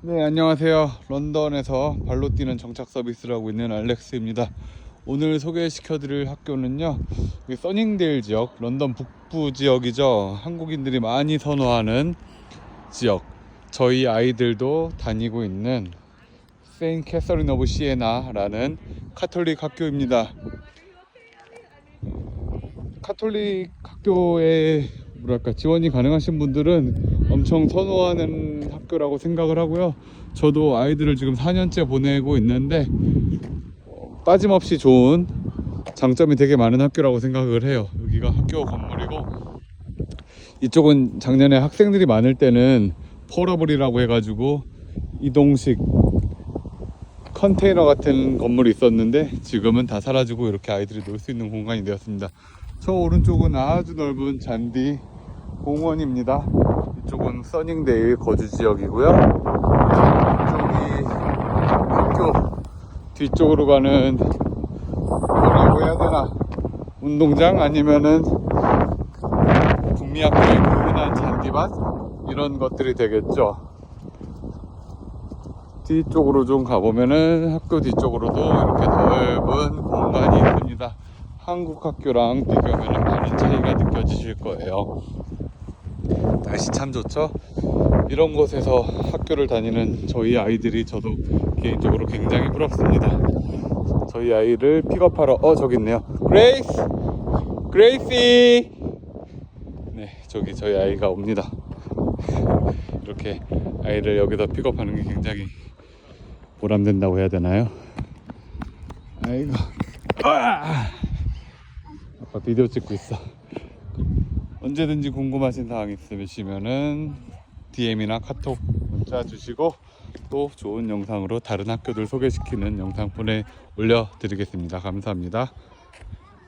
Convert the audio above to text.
네, 안녕하세요. 런던에서 발로 뛰는 정착 서비스를 하고 있는 알렉스입니다. 오늘 소개시켜 드릴 학교는요. 써닝데일 지역, 런던 북부 지역이죠. 한국인들이 많이 선호하는 지역. 저희 아이들도 다니고 있는 세인 캐서린 오브 시에나라는 카톨릭 학교입니다. 카톨릭 학교에 뭐랄까 지원이 가능하신 분들은 엄청 선호하는 학교라고 생각을 하고요. 저도 아이들을 지금 4년째 보내고 있는데 어, 빠짐없이 좋은 장점이 되게 많은 학교라고 생각을 해요. 여기가 학교 건물이고 이쪽은 작년에 학생들이 많을 때는 폴러블이라고 해가지고 이동식 컨테이너 같은 건물이 있었는데 지금은 다 사라지고 이렇게 아이들이 놀 수 있는 공간이 되었습니다. 저 오른쪽은 아주 넓은 잔디 공원입니다. 이쪽은 써닝데일 거주 지역이고요. 이쪽이 학교 뒤쪽으로 가는 뭐라고 해야 되나 운동장 아니면은 북미학교의 그 흔한 잔디밭 이런 것들이 되겠죠. 뒤쪽으로 좀 가보면은 학교 뒤쪽으로도 이렇게 넓은 공간이 있습니다. 한국 학교랑 비교하면 많은 차이가 느껴지실 거예요. 날씨 참 좋죠? 이런 곳에서 학교를 다니는 저희 아이들이 저도 개인적으로 굉장히 부럽습니다. 저희 아이를 픽업하러, 어, 저기 있네요. 그레이스! 그레이시! 네, 저기 저희 아이가 옵니다. 이렇게 아이를 여기서 픽업하는 게 굉장히 보람된다고 해야 되나요? 아이고. 아! 아빠 비디오 찍고 있어. 언제든지 궁금하신 사항 있으시면은 DM이나 카톡 문자 주시고 또 좋은 영상으로 다른 학교들 소개시키는 영상 보내 올려드리겠습니다. 감사합니다.